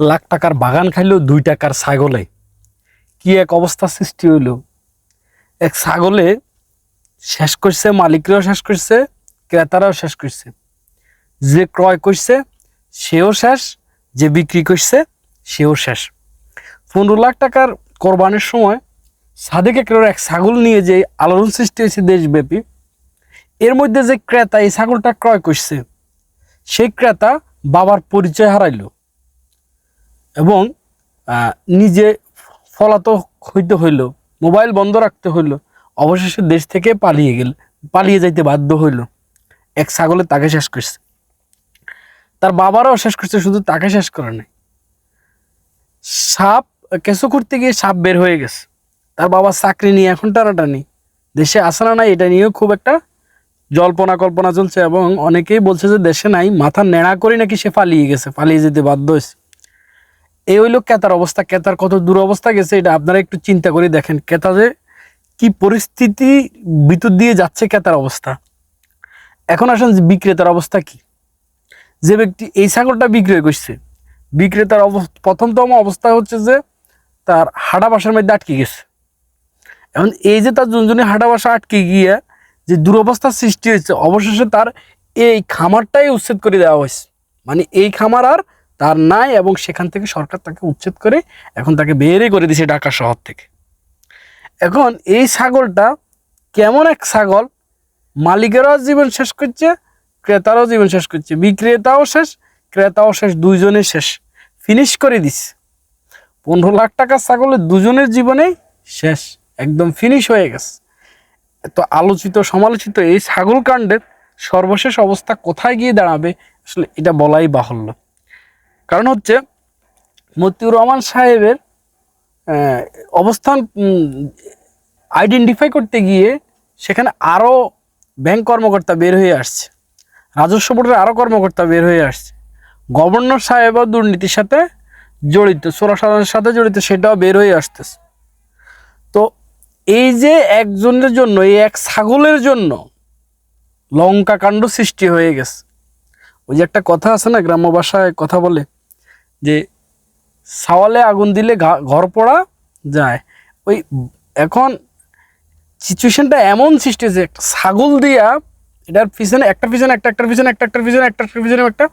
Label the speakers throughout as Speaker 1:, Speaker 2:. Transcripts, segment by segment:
Speaker 1: লাখ টাকার বাগান খাইলেও দুই টাকার ছাগলে। কি এক অবস্থা সৃষ্টি হইল? এক ছাগলে শেষ করছে, মালিকরাও শেষ করছে, ক্রেতারাও শেষ করছে। যে ক্রয় করছে, সেও শেষ, যে বিক্রি করছে, সেও শেষ। পনেরো লাখ টাকার কোরবানির সময় সাদেক একরের এক ছাগল নিয়ে যে আলোড়ন সৃষ্টি হয়েছে দেশব্যাপী, এর মধ্যে যে ক্রেতা এই ছাগলটা ক্রয় করছে, সেই ক্রেতা বাবার পরিচয় হারাইল। এবং নিজে ফলাতক হইতে হইল, মোবাইল বন্ধ রাখতে হইল, অবশেষে দেশ থেকে পালিয়ে গেল, পালিয়ে যাইতে বাধ্য হইল। এক ছাগলে তাকে শেষ করছে। তার বাবারও শেষ করছে, শুধু তাকে শেষ করে নাই। সাপ, কেঁচো করতে গিয়ে সাপ বের হয়ে গেছে। তার বাবা চাকরি নিয়ে এখন টানাটানি। দেশে আসে না নাই, এটা নিয়েও খুব একটা জল্পনা কল্পনা চলছে এবং অনেকেই বলছে যে দেশে নাই, মাথা নেড়া করে নাকি সে পালিয়ে গেছে, পালিয়ে যেতে বাধ্য হয়েছে। এই হইল কেতার অবস্থা কেতার কত দূর অবস্থা গেছে এটা আপনারা একটু চিন্তা করে দেখেন। যে কি পরিস্থিতি ভিতর দিয়ে যাচ্ছে কেতার অবস্থা। এখন আসেন যে বিক্রেতার অবস্থা কি? যে ব্যক্তি এই ছাগলটা বিক্রয় করছে, বিক্রেতার প্রথমতম অবস্থা হচ্ছে যে তার হাঁটা বাসার মধ্যে আটকে গেছে। এখন এই যে তার জুনজুনি হাঁটা বাসা আটকে গিয়ে যে দুরবস্থার সৃষ্টি হয়েছে, অবশেষে তার এই খামারটাই উচ্ছেদ করে দেওয়া হয়েছে। মানে এই খামার আর তার নাই এবং সেখান থেকে সরকার তাকে উচ্ছেদ করে এখন তাকে বেরে করে দিয়েছে ঢাকা শহর থেকে। এখন এই ছাগলটা কেমন এক ছাগল? মালিকেরও জীবন শেষ করছে, ক্রেতারও জীবন শেষ করছে। বিক্রেতাও শেষ, ক্রেতাও শেষ, দুইজনে শেষ। ফিনিশ করে দিচ্ছে পনেরো লাখ টাকার ছাগলের দুজনের জীবনেই শেষ, একদম ফিনিশ হয়ে গেছে। তো আলোচিত, সমালোচিত এই ছাগল কাণ্ডের সর্বশেষ অবস্থা কোথায় গিয়ে দাঁড়াবে, আসলে এটা বলাই বাহুল্য। কারণ হচ্ছে মতিউর রহমান সাহেবের অবস্থান আইডেন্টিফাই করতে গিয়ে সেখানে আরও ব্যাংক কর্মকর্তা বের হয়ে আসছে। রাজস্ব বোর্ডের আরও কর্মকর্তা বের হয়ে আসছে। গভর্নর সাহেবও দুর্নীতির সাথে জড়িত চোরাসারের সাথে জড়িত, সেটাও বের হয়ে আসতেছে। তো এই যে একজনের জন্য, এই এক ছাগলের জন্য লঙ্কা কাণ্ড সৃষ্টি হয়ে গেছে। ওই যে একটা কথা আছে না, গ্রাম্য ভাষায় কথা বলে যে সাওয়ালে আগুন দিলে ঘর পড়া যায়। ওই এখন সিচুয়েশনটা এমন সৃষ্টি একটা ছাগল দিয়া এটার পিছনে একটা পিছনে একটা, একটার পিছনে একটা, একটার পিছনে একটা, একটার পিছনে একটা,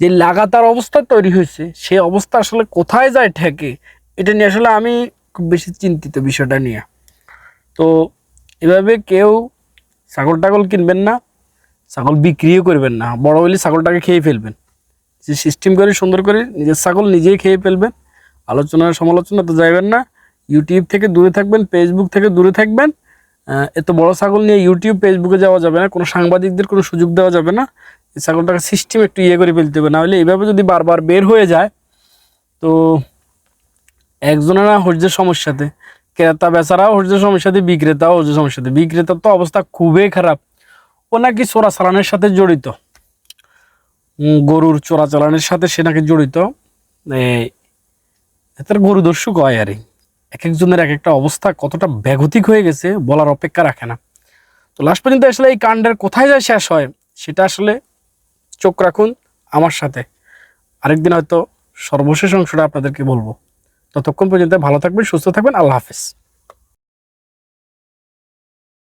Speaker 1: যে লাগাতার অবস্থা তৈরি হয়েছে সেই অবস্থা আসলে কোথায় যায় ঠেকে, এটা নিয়ে আসলে আমি খুব বেশি চিন্তিত বিষয়টা নিয়ে। তো এভাবে কেউ ছাগল টাগল কিনবেন না, ছাগল বিক্রিও করবেন না, বড় হলে ছাগলটাকে খেয়ে ফেলবেন। যে সিস্টেম করে, সুন্দর করে নিজের ছাগল নিজেই খেয়ে ফেলবেন। আলোচনা, সমালোচনা তো যাইবেন না। ইউটিউব থেকে দূরে থাকবেন ফেসবুক থেকে দূরে থাকবেন। এত বড় ছাগল নিয়ে ইউটিউব ফেসবুকে যাওয়া যাবে না। কোনো সাংবাদিকদের কোনো সুযোগ দেওয়া যাবে না। এই ছাগলটাকে সিস্টেম একটু ইয়ে করে ফেলতে হবে। না হলে এইভাবে যদি বারবার বের হয়ে যায়, তো একজনের না হর্যের সমস্যাতে, ক্রেতা বেচারাও হর্যের সমস্যাতে, বিক্রেতাও হর্যের সমস্যাতে। বিক্রেতার তো অবস্থা খুবই খারাপ। ও নাকি চোরা চালানের সাথে জড়িত। গরুর চোরা চালানের সাথে সে নাকি জড়িত। এটার গরু দর্শক হয় আর। এক একজনের এক একটা অবস্থা কতটা ব্যাগতিক হয়ে গেছে বলার অপেক্ষা রাখে না। তো লাস্ট পর্যন্ত আসলে এই কাণ্ডের কোথায় যায় শেষ হয়, সেটা আসলে চোখ রাখুন আমার সাথে। আরেকদিন হয়তো সর্বশেষ অংশটা আপনাদেরকে বলব। ততক্ষণ পর্যন্ত ভালো থাকবেন, সুস্থ থাকবেন, আল্লাহ হাফেজ।